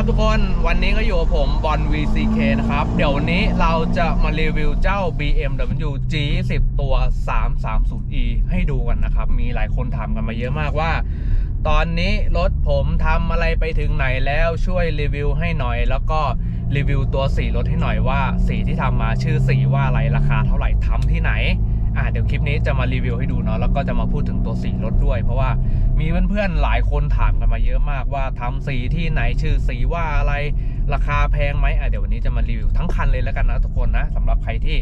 วัสดีครับทุกคนวันนี้ก็อยู่กับผมบอล VCK นะครับ เดี๋ยววันนี้เราจะมารีวิวเจ้า BMW G10 ตัว 330e ให้ดูกันนะครับ มีหลายคนถามกันมาเยอะมากว่า ตอนนี้รถผมทำอะไรไปถึงไหนแล้วช่วยรีวิวให้หน่อย แล้วก็รีวิวตัวสีรถให้หน่อยว่าสีที่ทำมาชื่อสีว่าอะไรราคาเท่าไหร่ทำที่ไหน อ่าเดี๋ยวคลิปนี้จะมารีวิวให้ดูเนาะแล้วก็จะมาพูดถึงตัวสีรถด้วย เพราะว่ามีเพื่อนๆหลายคนถามกันมาเยอะมากว่าทำสีที่ไหนชื่อสีว่าอะไรราคาแพงไหมอะเดี๋ยววันนี้จะมารีวิวทั้งคันเลยแล้วกันนะทุกคนนะสำหรับใครที่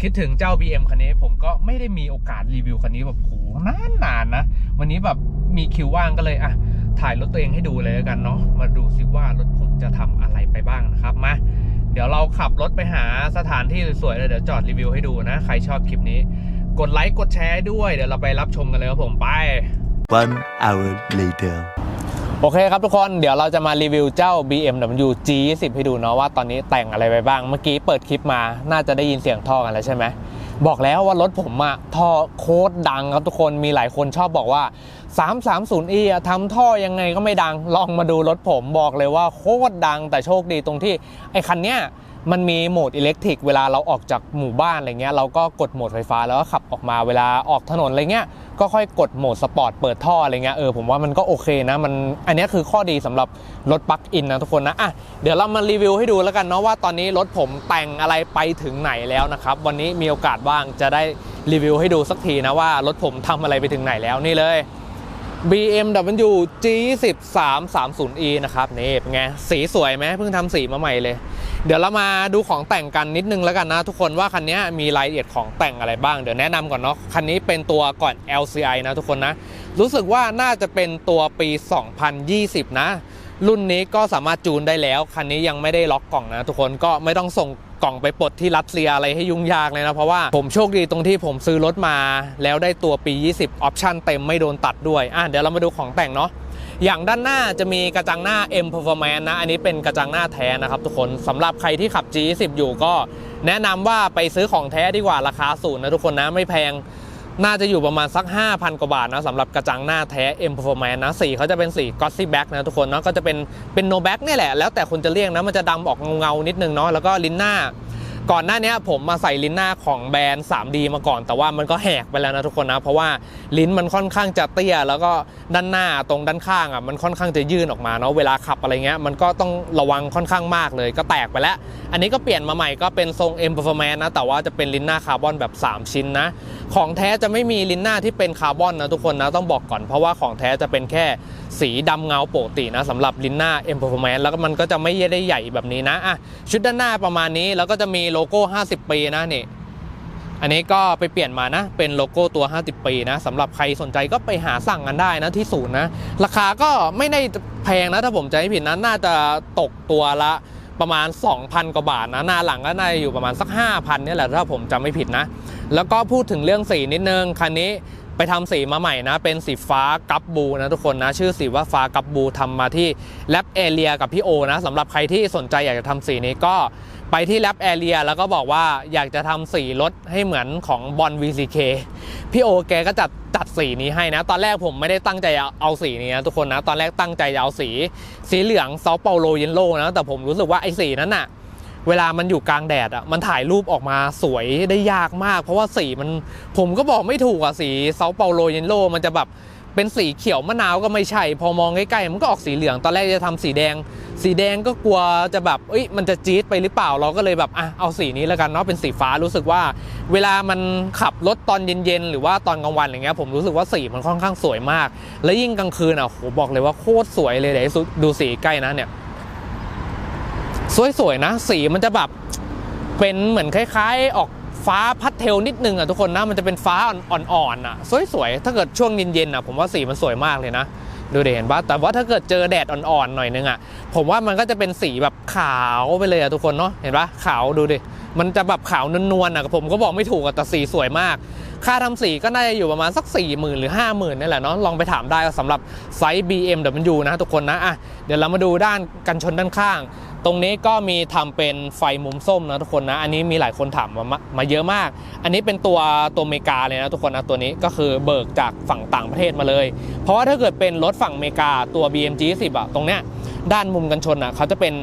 คิดถึงเจ้า BM คันนี้ผมก็ไม่ได้มีโอกาสรีวิวคันนี้แบบโหนานๆนะวันนี้แบบมีคิวว่างก็เลยอะถ่ายรถตัวเองให้ดูเลยแล้วกันเนาะมาดูซิว่ารถผมจะทำอะไรไปบ้างนะครับมาเดี๋ยวเราขับรถไปหาสถานที่สวยๆเลยเดี๋ยวจอดรีวิวให้ดูนะ ใครชอบคลิปนี้ กดไลค์กดแชร์ด้วย เดี๋ยวเราไปรับชมกันเลยครับผมไป One hour later. โอเคครับทุกคนเดี๋ยวเราจะมารีวิวเจ้า BMW G10 ให้ดูเนาะว่าตอนนี้แต่งอะไรไปบ้าง เมื่อกี้เปิดคลิปมาน่าจะได้ยินเสียงท่อกันแล้วใช่ไหมบอกแล้วว่ารถผมอะท่อโคตรดังครับทุกคนมีหลายคนชอบบอกว่า 330e อะทำท่อยังไงก็ไม่ดัง ลองมาดูรถผมบอกเลยว่าโคตรดังแต่โชคดีตรงที่ไอ้คันเนี้ย มันมีโหมดอิเล็กทริกเวลาเราออกจากหมู่บ้านอะไรเงี้ยเราก็กดโหมดไฟฟ้าแล้วก็ขับออกมาเวลาออกถนนอะไรเงี้ยก็ค่อยกดโหมดสปอร์ตเปิดท่ออะไรเงี้ยเออผมว่ามันก็โอเคนะมันอันนี้คือข้อดีสำหรับรถปลั๊กอินนะทุกคนนะอะเดี๋ยวเรามารีวิวให้ดูแล้วกันเนาะว่าตอนนี้รถผมแต่งอะไรไปถึงไหนแล้วนะครับวันนี้มีโอกาสว่างจะได้รีวิวให้ดูสักทีนะว่ารถผมทำอะไรไปถึงไหนแล้วนี่เลย BMW G10 330e นะครับนี่เป็นไงสีสวยไหมเพิ่งทำสีมาใหม่เลย เดี๋ยวเรามาดูของแต่งกันนิดนึงแล้วกันนะทุกคนว่าคันนี้มีรายละเอียดของแต่งอะไรบ้างเดี๋ยวแนะนำก่อนเนาะคันนี้เป็นตัวก่อน LCI นะทุกคนนะ รู้สึกว่าน่าจะเป็นตัวปี 2020 นะ รุ่นนี้ก็สามารถจูนได้แล้ว คันนี้ยังไม่ได้ล็อกกล่องนะทุกคนก็ไม่ต้องส่งกล่องไปปลดที่รัสเซียอะไรให้ยุ่งยากเลยนะเพราะว่าผมโชคดีตรงที่ผมซื้อรถมา แล้วได้ตัวปี 20 ออปชั่นเต็มไม่โดนตัดด้วยอะเดี๋ยวเรามาดูของแต่งเนาะ อย่างด้านหน้าจะมีกระจังหน้า M Performance นะ อันนี้เป็นกระจังหน้าแท้นะครับทุกคนสำหรับใครที่ขับ G10 อยู่ก็แนะนำว่าไปซื้อของแท้ดีกว่าราคาศูนย์นะทุกคนนะไม่แพงน่าจะอยู่ประมาณสัก 5,000 กว่าบาทนะสำหรับกระจังหน้าแท้ M Performance นะสีเขาจะเป็นสี Glossy Black นะทุกคนเนาะก็จะเป็นเป็น No Black นี่แหละแล้วแต่คนจะเรียกนะมันจะดำออกเงาๆนิดนึงเนาะแล้วก็ลิ้นหน้า ก่อนหน้านี้ผมมาใส่ลิ้นหน้าของแบรนด์ 3D มาก่อน แต่ว่ามันก็แหกไปแล้วนะทุกคนนะ เพราะว่าลิ้นมันค่อนข้างจะเตี้ย แล้วก็ด้านหน้าตรงด้านข้างอะมันค่อนข้างจะยื่นออกมาเนาะเวลาขับอะไรเงี้ยมันก็ต้องระวังค่อนข้างมากเลยก็แตกไปแล้ว อันนี้ก็เปลี่ยนมาใหม่ก็เป็นทรง M Performance นะแต่ว่าจะเป็นลิ้นหน้าคาร์บอนแบบ 3 ชิ้นนะของแท้จะไม่มีลิ้นหน้าที่เป็นคาร์บอนนะทุกคนนะต้องบอกก่อนเพราะว่าของแท้จะเป็นแค่สีดำเงาปกตินะสำหรับลิ้นหน้า M Performance แล้วก็มันก็จะไม่ได้ใหญ่แบบนี้นะอะชุดด้านหน้าประมาณนี้แล้วก็จะมีโลโก้ 50 ปีนะนี่ อันนี้ก็ไปเปลี่ยนมานะ เป็นโลโก้ตัว 50 ปีนะสำหรับใครสนใจก็ไปหาสั่งกันได้นะที่ศูนย์นะ ราคาก็ไม่ได้แพงนะถ้าผมจำไม่ผิดนะน่าจะตกตัวละประมาณ 2,000 กว่าบาทนะ หน้าหลังก็น่าจะอยู่ประมาณสัก 5,000เนี่ยแหละถ้าผมจำไม่ผิดนะ แล้วก็พูดถึงเรื่องสีนิดนึง คันนี้ไปทำสีมาใหม่นะ เป็นสีฟ้ากัปบูนะทุกคนนะ ชื่อสีว่าฟ้ากัปบูทำมาที่แลบเอเรียกับพี่โอนะสำหรับใครที่สนใจอยากจะทำสีนี้ก็ ไปที่แลบเอเรียแล้วก็บอกว่าอยากจะทำสีรถให้เหมือนของบอล VCK พี่โอแกก็จัดจัดสีนี้ให้นะ ตอนแรกผมไม่ได้ตั้งใจเอาสีนี้นะทุกคนนะ ตอนแรกตั้งใจจะเอาสี สีเหลืองเซาเปาโลเยนโลนะ แต่ผมรู้สึกว่าไอ้สีนั้นน่ะเวลามันอยู่กลางแดดอะมันถ่ายรูปออกมาสวยได้ยากมาก เพราะว่าสีมันผมก็บอกไม่ถูกอะสีเซาเปาโลเยนโลมันจะแบบเป็นสีเขียวมะนาวก็ไม่ใช่ พอมองใกล้ๆมันก็ออกสีเหลือง ตอนแรกจะทำสีแดง สีแดงก็กลัวจะแบบเอ้ยมันจะจี๊ดไปหรือเปล่าเราก็เลยแบบอะเอาสีนี้แล้วกันเนาะเป็นสีฟ้ารู้สึกว่า เวลามันขับรถตอนเย็นๆหรือว่าตอนกลางวันอะไรเงี้ยผมรู้สึกว่าสีมันค่อนข้างสวยมาก และยิ่งกลางคืนอะโหบอกเลยว่าโคตรสวยเลยเดี๋ยวดูสีใกล้นะเนี่ยสวยๆนะ สีมันจะแบบเป็นเหมือนคล้ายๆ ออกฟ้าพัดเทลนิดนึงอะทุกคนนะมันจะเป็นฟ้าอ่อนๆอะสวยๆถ้าเกิดช่วงเย็นๆอะผมว่าสีมันสวยมากเลยนะ ดูเดเห็นปะแต่ว่าถ้าเกิดเจอแดดอ่อนๆหน่อยนึงอะ ผมว่ามันก็จะเป็นสีแบบขาวไปเลยอะทุกคนเนาะเห็นปะขาวดูดิมันจะแบบขาวนวลๆอะผมก็บอกไม่ถูกอะแต่สีสวยมาก ค่าทำสีก็น่าจะอยู่ประมาณสัก 4 0,000 หรือ 50,000นี่แหละเนาะลองไปถามได้สำหรับไซส์ BMW นะทุกคนนะอะเดี๋ยวเรามาดูด้านกันชนด้านข้าง ตรงนี้ก็มีทำเป็นไฟมุมส้มนะทุกคนนะ อันนี้มีหลายคนถามมามามาเยอะมาก อันนี้เป็นตัวตัวอเมริกาเลยนะทุกคนนะตัวนี้ก็คือเบิกจากฝั่งต่างประเทศมาเลย เพราะว่าถ้าเกิดเป็นรถฝั่งอเมริกาตัว BMG 10อะตรงเนี้ยด้านมุมกันชนอะเขาจะเป็น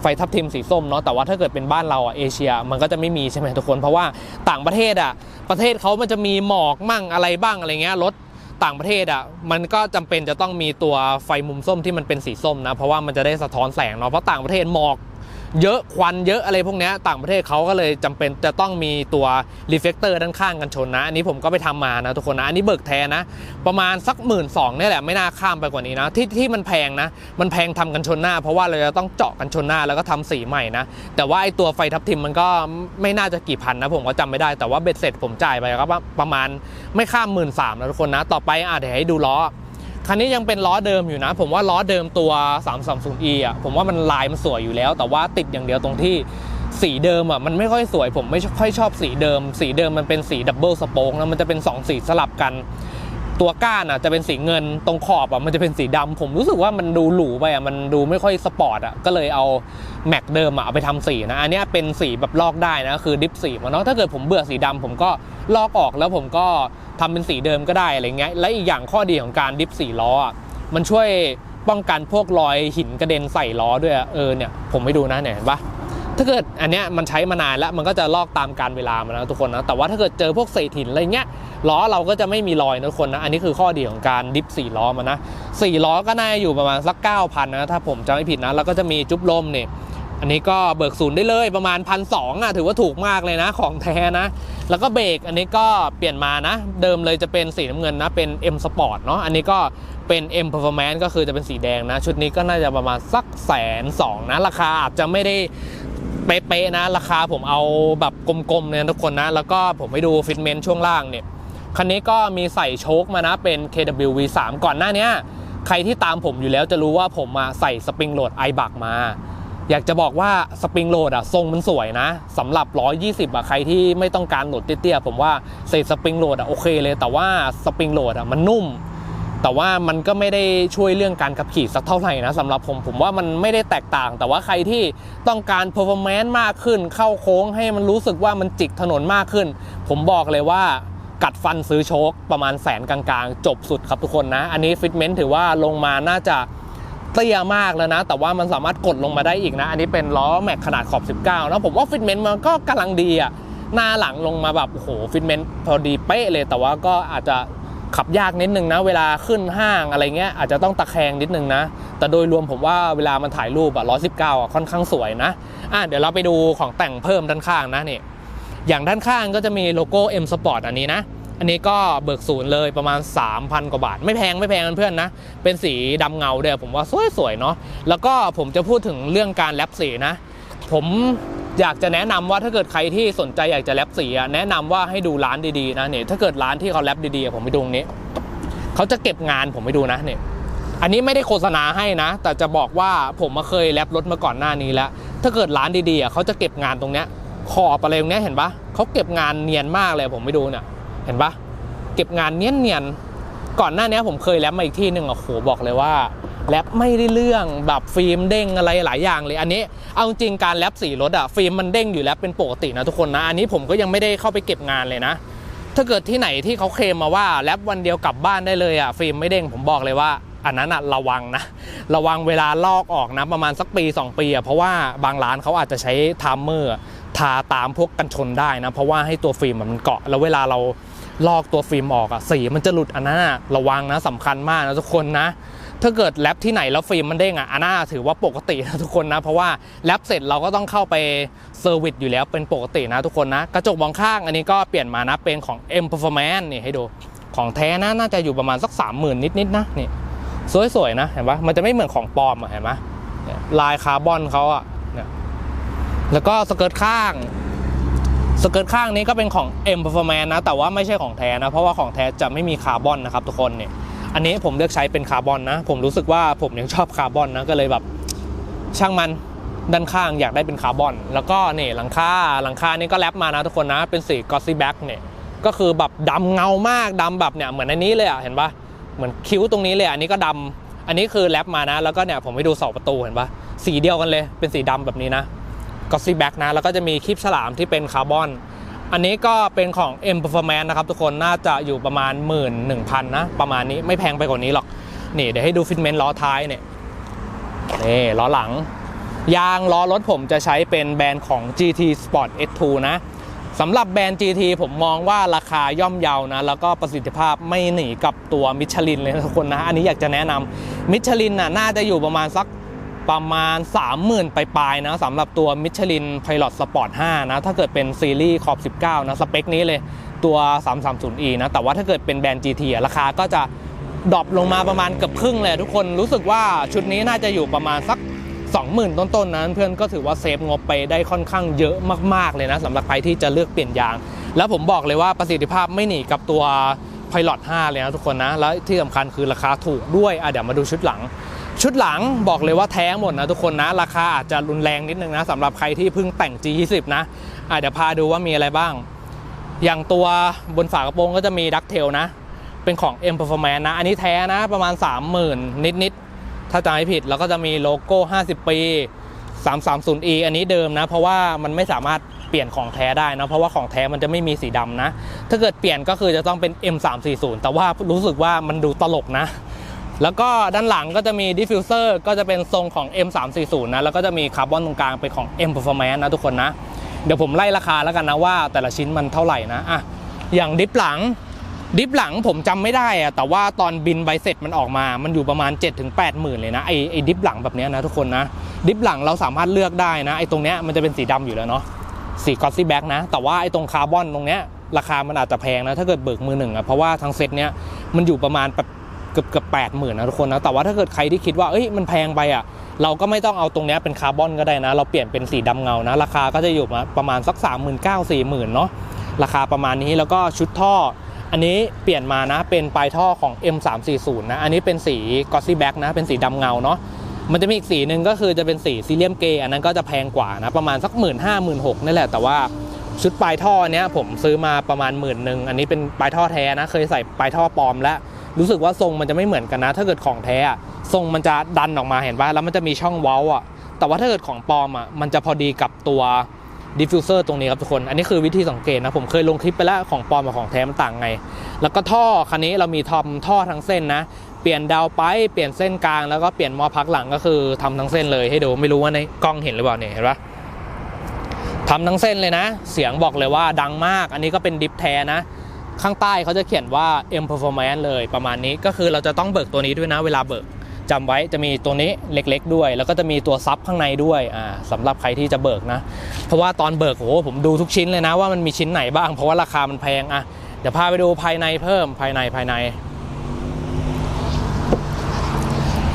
ไฟทับทิมสีส้มเนาะแต่ว่าถ้าเกิดเป็นบ้านเราอะเอเชียมันก็จะไม่มีใช่ไหมทุกคน เพราะว่าต่างประเทศอะประเทศเขามันจะมีหมอกมั่งอะไรบ้างอะไรเงี้ยรถ ต่างประเทศอะมันก็จำเป็นจะต้องมีตัวไฟมุมส้มที่มันเป็นสีส้มนะ เพราะว่ามันจะได้สะท้อนแสงเนาะเพราะต่างประเทศหมอก เยอะควันเยอะอะไรพวกนี้ต่างประเทศเขาก็เลยจำเป็นจะต้องมีตัวรีเฟกเตอร์ด้านข้างกันชนนะ อันนี้ผมก็ไปทำมานะทุกคนนะ อันนี้เบิกแท้นะ ประมาณสักหมื่นสองนี่แหละไม่น่าข้ามไปกว่านี้นะ ที่ที่มันแพงนะ มันแพงทำกันชนหน้า เพราะว่าเราจะต้องเจาะกันชนหน้าแล้วก็ทำสีใหม่นะ แต่ว่าไอตัวไฟทับทิมมันก็ไม่น่าจะกี่พันนะ ผมก็จำไม่ได้แต่ว่าเบ็ดเสร็จผมจ่ายไปก็ประมาณไม่ข้ามหมื่นสามนะทุกคนนะ ต่อไปอะเดี๋ยวให้ดูล้อ คันนี้ยังเป็นล้อเดิมอยู่นะ ผมว่าล้อเดิมตัว 330e อะผมว่ามันลายมันสวยอยู่แล้ว แต่ว่าติดอย่างเดียวตรงที่สีเดิมอะมันไม่ค่อยสวย ผมไม่ค่อยชอบสีเดิม สีเดิมมันเป็นสีดับเบิลสโป๊กนะมันจะเป็น 2 สีสลับกัน ตัวก้านอะจะเป็นสีเงินตรงขอบอะมันจะเป็นสีดำผมรู้สึกว่ามันดูหรูไปอะมันดูไม่ค่อยสปอร์ตอะก็เลยเอาแม็กเดิมอะเอาไปทำสีนะอันนี้เป็นสีแบบลอกได้นะคือดิฟสีมาเนาะถ้าเกิดผมเบื่อสีดำผมก็ลอกออกแล้วผมก็ทำเป็นสีเดิมก็ได้อะไรเงี้ยและอีกอย่างข้อดีของการดิฟสีล้ออะมันช่วยป้องกันพวกรอยหินกระเด็นใส่ล้อด้วยอเออเนี่ยผมไม่ดูนะเนี่ยเห็นปะ ถ้าเกิดอันเนี้ยมันใช้มานานแล้วมันก็จะลอกตามการเวลามานะทุกคนนะแต่ว่าถ้าเกิดเจอพวกเศษหินอะไรเงี้ยล้อเราก็จะไม่มีรอยนะทุกคนนะอันนี้คือข้อดีของการดิฟสี่ล้อมันนะสี่ล้อก็น่าจะอยู่ประมาณสัก9,000นะถ้าผมจำไม่ผิดนะแล้วก็จะมีจุ๊บลมเนี่ยอันนี้ก็เบิกศูนย์ได้เลยประมาณพันสองอะถือว่าถูกมากเลยนะของแท้นะ แล้วก็เบรกอันนี้ก็เปลี่ยนมานะ เดิมเลยจะเป็นสีน้ำเงินนะเป็น M Sport เนาะอันนี้ก็เป็น M Performance ก็คือจะเป็นสีแดงนะ ชุดนี้ก็น่าจะประมาณสักแสนสองนะ ราคาอาจจะไม่ได้ เป๊ะๆนะ ราคาผมเอาแบบกลมๆเนี่ยทุกคนนะ แล้วก็ผมไปดูฟิตเมนต์ช่วงล่างเนี่ย คันนี้ก็มีใส่โชคมานะเป็น KW V3 ก่อนหน้านี้ใครที่ตามผมอยู่แล้วจะรู้ว่าผมมาใส่สปริงโหลดไอบักมา อยากจะบอกว่าสปริงโหลดอะทรงมันสวยนะสำหรับ 120อะใครที่ไม่ต้องการโหลดเตี้ยๆผมว่าใส่สปริงโหลดอะโอเคเลย แต่ว่าสปริงโหลดอะมันนุ่ม แต่ว่ามันก็ไม่ได้ช่วยเรื่องการขับขี่สักเท่าไหร่นะสำหรับผมผมว่ามันไม่ได้แตกต่าง แต่ว่าใครที่ต้องการ performance มากขึ้น เข้าโค้งให้มันรู้สึกว่ามันจิกถนนมากขึ้น ผมบอกเลยว่ากัดฟันซื้อโชคประมาณแสนกลางๆ จบสุดครับทุกคนนะ อันนี้ฟิตเมนต์ถือว่าลงมาน่าจะเตี้ยมากแล้วนะ แต่ว่ามันสามารถกดลงมาได้อีกนะ อันนี้เป็นล้อแม็กขนาดขอบ 19 นะ ผมว่าฟิตเมนต์มันก็กำลังดีอะหน้าหลังลงมาแบบโอ้โหฟิตเมนต์พอดีเป๊ะเลยแต่ว่าก็อาจจะ ขับยากนิดนึงนะ เวลาขึ้นห้างอะไรเงี้ยอาจจะต้องตะแคงนิดนึงนะ แต่โดยรวมผมว่าเวลามันถ่ายรูปอะ119อะค่อนข้างสวยนะอะเดี๋ยวเราไปดูของแต่งเพิ่มด้านข้างนะนี่อย่างด้านข้างก็จะมีโลโก้ M Sport อันนี้นะ อันนี้ก็เบิกศูนย์เลยประมาณ 3,000 กว่าบาท ไม่แพงไม่แพงเพื่อนนะ เป็นสีดำเงาเดียวผมว่าสวยๆเนาะแล้วก็ผมจะพูดถึงเรื่องการแรปสีนะ ผม อยากจะแนะนำว่าถ้าเกิดใครที่สนใจอยากจะแรปสีอะแนะนำว่าให้ดูร้านดีๆนะเนี่ยถ้าเกิดร้านที่เขาแรปดีๆอะผมไปดูตรงนี้เขาจะเก็บงานผมไปดูนะเนี่ยอันนี้ไม่ได้โฆษณาให้นะ แต่จะบอกว่าผมมาเคยแรปรถมาก่อนหน้านี้แล้ว ถ้าเกิดร้านดีๆอะเขาจะเก็บงานตรงเนี้ยขอบอะไรตรงเนี้ยเห็นปะเขาเก็บงานเนียนมากเลยผมไปดูเนี่ยเห็นปะเก็บงานเนียนเนียนๆก่อนหน้านี้ผมเคยแรปมาอีกที่หนึ่งอะโหบอกเลยว่า แรปไม่ได้เรื่องแบบฟิล์มเด้งอะไรหลายอย่างเลยอันนี้ เอาจริงการแรปสีรถอะฟิล์มมันเด้งอยู่แล้วเป็นปกตินะทุกคนนะอันนี้ผมก็ยังไม่ได้เข้าไปเก็บงานเลยนะ ถ้าเกิดที่ไหนที่เขาเคลมมาว่าแรปวันเดียวกลับบ้านได้เลยอะฟิล์มไม่เด้งผมบอกเลยว่าอันนั้นอะระวังนะ ระวังเวลาลอกออกนะประมาณสักปี 2 ปีอะเพราะว่าบางร้านเขาอาจจะใช้ไทม์เมอร์ทาตามพวกกันชนได้นะ เพราะว่าให้ตัวฟิล์มมันเกาะ แล้วเวลาเราลอกตัวฟิล์มออกอะสีมันจะหลุดอันนั้นอะระวังนะสำคัญมากนะทุกคนนะ ถ้าเกิดแรปที่ไหนแล้วฟิล์มมันเด้งอะอันน่าถือว่าปกตินะทุกคนนะ เพราะว่าแรปเสร็จเราก็ต้องเข้าไปเซอร์วิสอยู่แล้วเป็นปกตินะทุกคนนะ กระจกมองข้างอันนี้ก็เปลี่ยนมานะเป็นของ M Performance นี่ให้ดูของแท้นะน่าจะอยู่ประมาณสัก 30,000 นิดๆนะนี่สวยๆนะเห็นปะมันจะไม่เหมือนของปลอมอะเห็นปะลายคาร์บอนเขาอะเนี่ยแล้วก็สเกิร์ตข้างสเกิร์ตข้างนี้ก็เป็นของ M Performance นะ แต่ว่าไม่ใช่ของแท้นะ เพราะว่าของแท้จะไม่มีคาร์บอนนะครับทุกคนเนี่ย อันนี้ผมเลือกใช้เป็นคาร์บอนนะ ผมรู้สึกว่าผมยังชอบคาร์บอนนะก็เลยแบบช่างมันด้านข้างอยากได้เป็นคาร์บอน แล้วก็นี่หลังคาหลังคานี่ก็แรปมานะทุกคนนะ เป็นสีกอซี่แบ็กเนี่ยก็คือแบบดำเงามากดำแบบเนี่ยเหมือนอันนี้เลยอะเห็นปะเหมือนคิ้วตรงนี้เลยอันนี้ก็ดำอันนี้คือแรปมานะ แล้วก็เนี่ยผมไปดูเสาประตูเห็นปะสีเดียวกันเลยเป็นสีดำแบบนี้นะกอซี่แบ็กนะแล้วก็จะมีคลิปฉลามที่เป็นคาร์บอน อันนี้ก็เป็นของ M Performance นะครับทุกคนน่าจะอยู่ประมาณ 1 1 0 0 0นะ ประมาณนี้ไม่แพงไปกว่านี้หรอก นี่เดี๋ยวให้ดูฟิตเมนต์ล้อท้ายเนี่ยนี่ล้อหลัง ยางล้อรถผมจะใช้เป็นแบรนด์ของ GT Sport S2 นะสำหรับแบรนด์ GT ผมมองว่าราคาย่อมเยานะ แล้วก็ประสิทธิภาพไม่หนีกับตัวมิชลินเลยทุกคนนะ อันนี้อยากจะแนะนำมิชลินน่ะน่าจะอยู่ประมาณสัก ประมาณ 30,000 ไปปลายๆนะสำหรับตัวมิชลิน Pilot Sport 5 นะ ถ้าเกิดเป็นซีรีส์ขอบ 19 นะ สเปคนี้เลยตัว 330e นะ แต่ว่าถ้าเกิดเป็นแบรนด์ GT อะราคาก็จะดรอปลงมาประมาณเกือบครึ่งเลยทุกคนรู้สึกว่าชุดนี้น่าจะอยู่ประมาณสัก 20,000 ต้นๆนั้นเพื่อนก็ถือว่าเซฟงบไปได้ค่อนข้างเยอะมากๆเลยนะสำหรับใครที่จะเลือกเปลี่ยนยาง แล้วผมบอกเลยว่าประสิทธิภาพไม่หนีกับตัว Pilot 5 เลยนะทุกคนนะ แล้วที่สำคัญคือราคาถูกด้วยอะเดี๋ยวมาดูชุดหลัง ชุดหลังบอกเลยว่าแท้หมดนะทุกคนนะ ราคาอาจจะรุนแรงนิดนึงนะสำหรับใครที่เพิ่งแต่ง G20 นะอะเดี๋ยวพาดูว่ามีอะไรบ้าง อย่างตัวบนฝากระโปรงก็จะมีดักเทลนะ เป็นของ M Performance นะ อันนี้แท้นะประมาณ 30,000 นิด ๆ ถ้าจำไม่ผิด แล้วก็จะมีโลโก้ 50 ปี 330e อันนี้เดิมนะ เพราะว่ามันไม่สามารถเปลี่ยนของแท้ได้นะเพราะว่าของแท้มันจะไม่มีสีดำนะ ถ้าเกิดเปลี่ยนก็คือจะต้องเป็น M340 แต่ว่ารู้สึกว่ามันดูตลกนะ แล้วก็ด้านหลังก็จะมีดิฟฟิวเซอร์ก็จะเป็นทรงของ M340 นะ แล้วก็จะมีคาร์บอนตรงกลางเป็นของ M Performance นะทุกคนนะ เดี๋ยวผมไล่ราคาแล้วกันนะว่าแต่ละชิ้นมันเท่าไหร่นะอะอย่างดิฟหลัง ดิฟหลังผมจำไม่ได้อะแต่ว่าตอนบินใบเสร็จมันออกมา มันอยู่ประมาณ 7-8ถึง8หมื่นเลยนะไอไอดิฟหลังแบบเนี้ยนะทุกคนนะ ดิฟหลังเราสามารถเลือกได้นะไอตรงเนี้ยมันจะเป็นสีดำอยู่แล้วเนาะสีกอสซี่แบ็กนะ แต่ว่าไอตรงคาร์บอนตรงเนี้ยราคามันอาจจะแพงนะถ้าเกิดเบิกมือหนึ่งอะเพราะว่าทั้งเซ็ตเนี้ยมันอยู่ประมาณแบบ เกือบเกือบแปดหมื่นนะทุกคนนะ แต่ว่าถ้าเกิดใครที่คิดว่าเอ้ยมันแพงไปอะ เราก็ไม่ต้องเอาตรงนี้เป็นคาร์บอนก็ได้นะ เราเปลี่ยนเป็นสีดำเงานะ ราคาก็จะอยู่ประมาณสัก 3 9 0 0 0 4 0 0 0 0เนาะ ราคาประมาณนี้แล้วก็ชุดท่อ อันนี้เปลี่ยนมานะ เป็นปลายท่อของ M340 นะ อันนี้เป็นสีกอซี่แบ็กนะ เป็นสีดำเงาเนาะ มันจะมีอีกสีหนึ่งก็คือจะเป็นสีซีเรียมเกย์อันนั้นก็จะแพงกว่านะ ประมาณสัก 1 5 0 0 0 0 1 6 0 0นี่แหละ แต่ว่าชุดปลายท่อเนี้ยผมซื้อมาประมาณหมื่นหนึ่งอันนี้เป็นปลายท่อแท้นะ เคยใส่ปลายท่อปลอมแล้ว รู้สึกว่าทรงมันจะไม่เหมือนกันนะ ถ้าเกิดของแท้ทรงมันจะดันออกมาเห็นป่ะแล้วมันจะมีช่องเว้าอะแต่ว่าถ้าเกิดของปลอมอะมันจะพอดีกับตัวดิฟฟิวเซอร์ตรงนี้ครับทุกคน อันนี้คือวิธีสังเกตนะผมเคยลงคลิปไปแล้วของปลอมกับของแท้มันต่างไง แล้วก็ท่อคันนี้เรามีทำท่อทั้งเส้นนะ เปลี่ยนดาวไปเปลี่ยนเส้นกลางแล้วก็เปลี่ยนมอพักหลังก็คือทำทั้งเส้นเลยให้ดูไม่รู้ว่าในกล้องเห็นหรือเปล่าเนี่ยเห็นปะทำทั้งเส้นเลยนะ เสียงบอกเลยว่าดังมาก อันนี้ก็เป็นดิฟแท้นะ ข้างใต้เขาจะเขียนว่า M Performance เลยประมาณนี้ก็คือเราจะต้องเบิกตัวนี้ด้วยนะเวลาเบิกจำไว้จะมีตัวนี้เล็กๆด้วย แล้วก็จะมีตัวซับข้างในด้วยอ่าสำหรับใครที่จะเบิกนะ เพราะว่าตอนเบิกโอ้โหผมดูทุกชิ้นเลยนะว่ามันมีชิ้นไหนบ้าง เพราะว่าราคามันแพงอะเดี๋ยวพาไปดูภายในเพิ่มภายในภายใน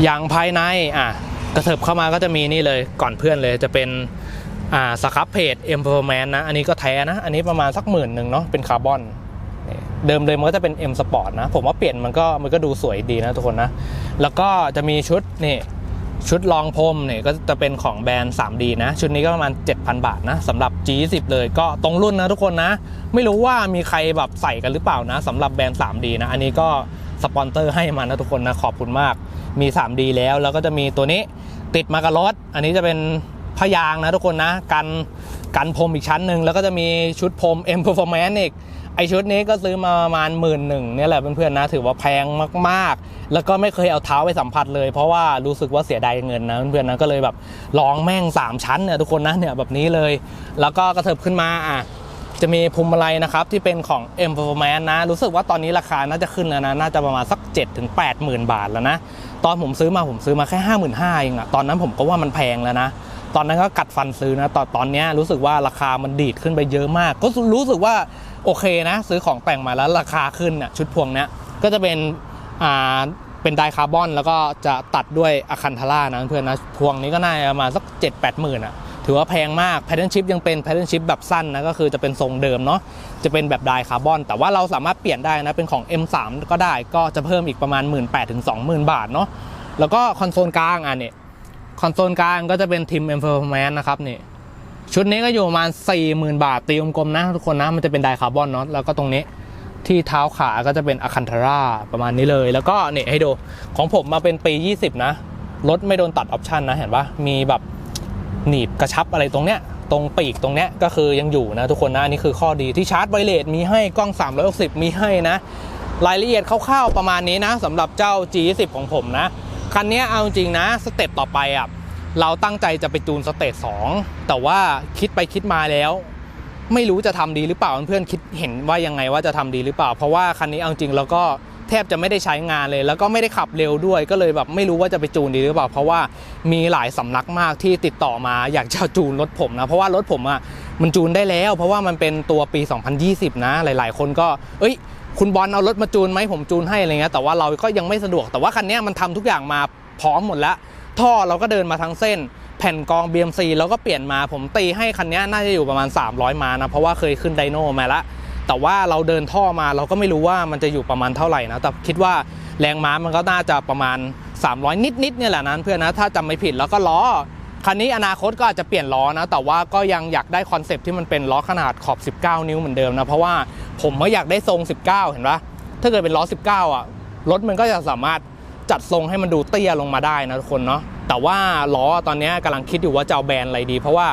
อย่างภายในอะกระเถิบเข้ามาก็จะมีนี่เลยก่อนเพื่อนเลยจะเป็นอ่าสครับเพจ M Performance นะอันนี้ก็แท้นะ อันนี้ประมาณสักหมื่นหนึ่งเนาะเป็นคาร์บอน เดิมเลยมันก็จะเป็น M Sport นะ ผมว่าเปลี่ยนมันก็มันก็ดูสวยดีนะทุกคนนะ แล้วก็จะมีชุดนี่ชุดรองพรมเนี่ยก็จะเป็นของแบรนด์ 3D นะ ชุดนี้ก็ประมาณ 7,000 บาทนะสำหรับ G10 เลยก็ตรงรุ่นนะทุกคนนะ ไม่รู้ว่ามีใครแบบใส่กันหรือเปล่านะสำหรับแบรนด์ 3D นะ อันนี้ก็สปอนเตอร์ให้มานะทุกคนนะ ขอบคุณมากมี 3D แล้ว แล้วก็จะมีตัวนี้ติดมากับรถ อันนี้จะเป็นพยางนะทุกคนนะ กันกันพรมอีกชั้นหนึ่งแล้วก็จะมีชุดพรม M Performance อีก ไอชุดนี้ก็ซื้อมาประมาณหมื่นหนึ่งเนี่ยแหละเพื่อนๆนะ ถือว่าแพงมากๆ แล้วก็ไม่เคยเอาเท้าไปสัมผัสเลย เพราะว่ารู้สึกว่าเสียดายเงินนะเพื่อนๆนะก็เลยแบบลองแม่ง 3 ชั้นเนี่ยทุกคนนะเนี่ยแบบนี้เลย แล้วก็กระเถิบขึ้นมาอะจะมีพวงมาลัยนะครับ ที่เป็นของ M Performance นะ รู้สึกว่าตอนนี้ราคาน่าจะขึ้นแล้วนะ น่าจะประมาณสัก 7 ถึง 8 หมื่นบาทแล้วนะ ตอนผมซื้อมาผมซื้อมาแค่ 5 5 0 0 0เองอะตอนนั้นผมก็ว่ามันแพงแล้วนะ ตอนนั้นก็กัดฟันซื้อนะ ตอนตอนนี้รู้สึกว่าราคามันดีดขึ้นไปเยอะมาก ก็รู้สึกว่า โอเคนะ ซื้อของแต่งมาแล้วราคาขึ้นน่ะชุดพวงเนี้ยก็จะเป็นอ่าเป็นไดคาร์บอน แล้วก็จะตัดด้วยอะคันทาร่านะเพื่อนนะพวงนี้ก็น่าจะมาสัก7 8หมื่นอะถือว่าแพงมากแพทเทิร์นชิพยังเป็นแพทเทิร์นชิพแบบสั้นนะก็คือจะเป็นทรงเดิมเนาะจะเป็นแบบไดคาร์บอน แต่ว่าเราสามารถเปลี่ยนได้นะ เป็นของ M3 ก็ได้ก็จะเพิ่มอีกประมาณ 1 8ื่นถึง20,000บาทเนาะแล้วก็คอนโซลกลางอะนี่คอนโซลกลางก็จะเป็นทีม M Performance นะครับนี่ ชุดนี้ก็อยู่ประมาณ 40,000 บาท ตีกลมๆนะทุกคนนะ มันจะเป็นไดคาร์บอนเนาะแล้วก็ตรงนี้ที่เท้าขาก็จะเป็นอะคันทาร่าประมาณนี้เลย แล้วก็เนี่ยให้ดู ของผมมาเป็นปี 20 นะ รถไม่โดนตัดออปชันนะเห็นปะมีแบบหนีบกระชับอะไรตรงเนี้ยตรงปีกตรงเนี้ยก็คือยังอยู่นะทุกคนนะอันนี่คือข้อดีที่ชาร์จไวเลสมีให้กล้อง 360 มีให้นะ รายละเอียดคร่าวๆประมาณนี้นะสำหรับเจ้า G20 ของผมนะ คันนี้เอาจริงนะ สเต็ปต่อไปอะ เราตั้งใจจะไปจูนสเตจสองแต่ว่าคิดไปคิดมาแล้ว ไม่รู้จะทำดีหรือเปล่าเพื่อนๆคิดเห็นว่ายังไงว่าจะทำดีหรือเปล่า เพราะว่าคันนี้เอาจริงแล้วก็แทบจะไม่ได้ใช้งานเลย แล้วก็ไม่ได้ขับเร็วด้วย ก็เลยแบบไม่รู้ว่าจะไปจูนดีหรือเปล่า เพราะว่ามีหลายสำนักมากที่ติดต่อมาอยากจะจูนรถผมนะ เพราะว่ารถผมอะมันจูนได้แล้ว เพราะว่ามันเป็นตัวปี 2020 นะ หลาย ๆ คนก็ เอ้ย คุณบอลเอารถมาจูนไหมผมจูนให้อะไรเงี้ยแต่ว่าเราก็ยังไม่สะดวกแต่ว่าคันนี้มันทำทุกอย่างมาพร้อมหมดแล้ว ท่อเราก็เดินมาทั้งเส้น แผ่นกอง BMC เราก็เปลี่ยนมาผมตีให้คันนี้น่าจะอยู่ประมาณ 300 มานะ เพราะว่าเคยขึ้นไดโนมาล้วแต่ว่าเราเดินท่อมาเราก็ไม่รู้ว่ามันจะอยู่ประมาณเท่าไหร่นะ แต่คิดว่าแรงม้ามันก็น่าจะประมาณ 300 นิดๆเนี่ยแหละนั้นเพื่อนนะถ้าจำไม่ผิดแล้วก็ล้อคันนี้อนาคตก็อาจจะเปลี่ยนล้อนะ แต่ว่าก็ยังอยากได้คอนเซปต์ที่มันเป็นล้อขนาดขอบ 19 นิ้วเหมือนเดิมนะ เพราะว่าผมก็อยากได้ทรง 19 เห็นปะถ้าเกิดเป็นล้อ 19 อะรถมันก็จะสามารถ จัดทรงให้มันดูเตี้ยลงมาได้นะทุกคนเนาะแต่ว่าล้อตอนนี้กำลังคิดอยู่ว่าจะเอาแบรนด์อะไรดี เพราะว่า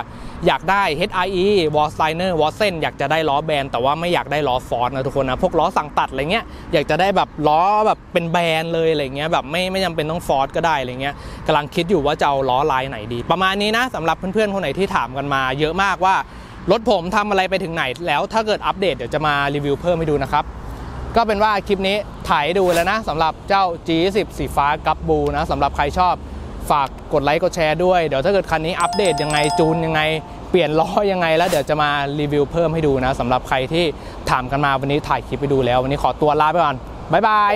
อยากได้ HIE w a l s l i n e r w a l s e n อยากจะได้ล้อแบรนด์แต่ว่าไม่อยากได้ล้อฟอร์ดนะทุกคนนะพวกล้อสั่งตัดอะไรเงี้ยอยากจะได้แบบล้อแบบเป็นแบรนด์เลยอะไรเงี้ยแบบไม่ไม่จำเป็นต้องฟอร์ดก็ได้อะไรเงี้ยกำลังคิดอยู่ว่าจะเอาล้อลายไหนดี ประมาณนี้นะสำหรับเพื่อนๆคนไหนที่ถามกันมา เยอะมากว่ารถผมทำอะไรไปถึงไหน แล้วถ้าเกิดอัปเดตเดี๋ยวจะมารีวิวเพิ่มให้ดูนะครับ ก็เป็นว่าคลิปนี้ถ่ายให้ดูแล้วนะสำหรับเจ้า G10 สีฟ้ากับบูนะสำหรับใครชอบฝากกดไลค์กดแชร์ด้วย เดี๋ยวถ้าเกิดคันนี้อัปเดตยังไงจูนยังไง เปลี่ยนล้อยังไง แล้วเดี๋ยวจะมารีวิวเพิ่มให้ดูนะสำหรับใครที่ถามกันมาวันนี้ถ่ายคลิปไปดูแล้ว วันนี้ขอตัวลาไปก่อนบ๊ายบาย